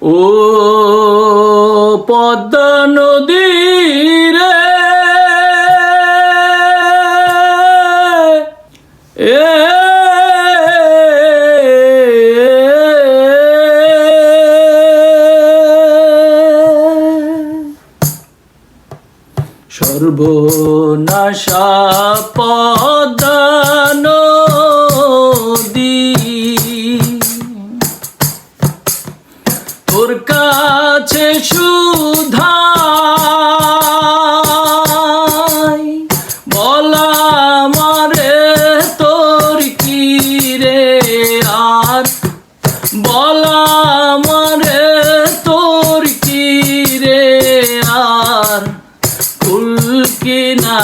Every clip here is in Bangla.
ও পদ্মা নদী রে এ সর্বনাশা পদ্মা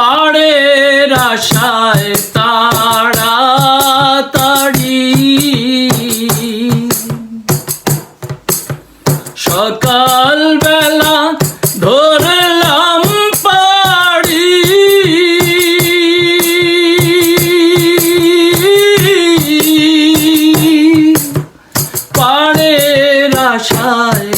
পাড়ের আশায় তাড়াতাড়ি। সকাল বেলা ধরলাম পাড়ি। পাড়ের আশায়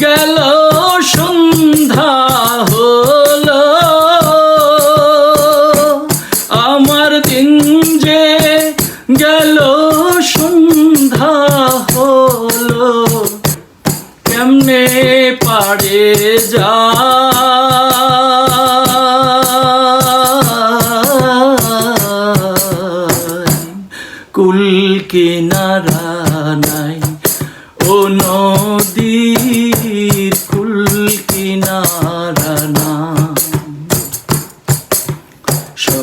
গেল, সন্ধ্যা হলো। আমার দিন যে গেল, সন্ধ্যা হলো। কেমনে পাড়ে যা। কুল কিনারা নাই, ও নদীর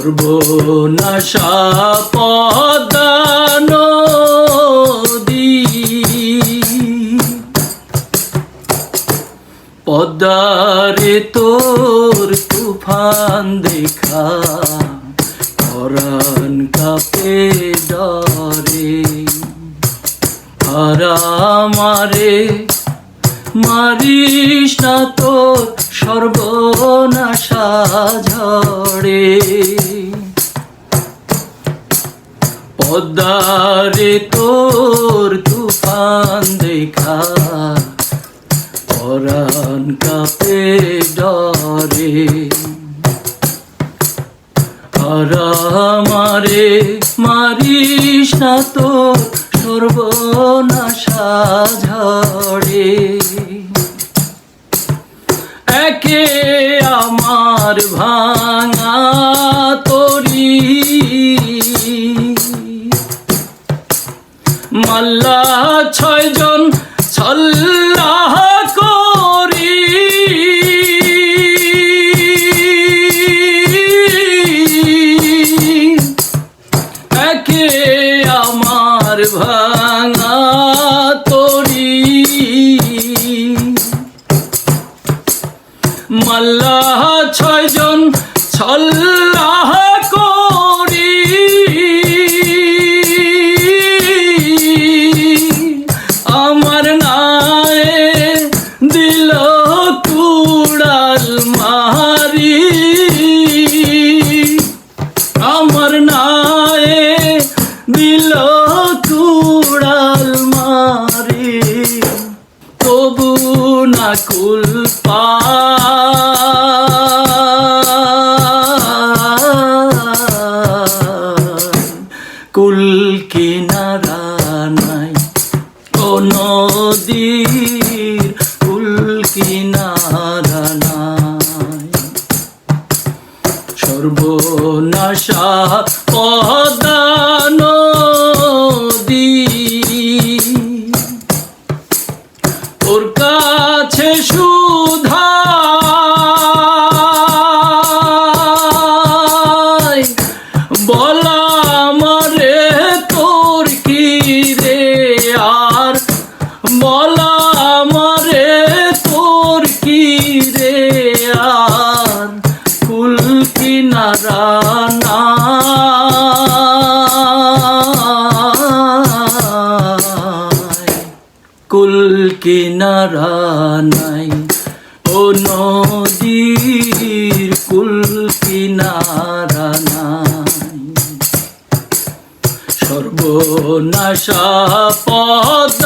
সর্বনাশা পদ্মা নদী। পদ্মারে তোর তুফান দেখা পরাণ কাপে ডরে। মারে মারিস না তোর সর্বনাশা ঝড়ে পদ্মারে তোর তুফান দেখা, পরাণ কাপে ডরে। মারে মারিস না তো সর্বনাশা ঝড়ে একে আমার ভাঙা তরি মাল্লা ছয়জন ছল্লাহ মাল্লা কুল নাই। ও নদীর কুল নাই। সর্বনাশা পদ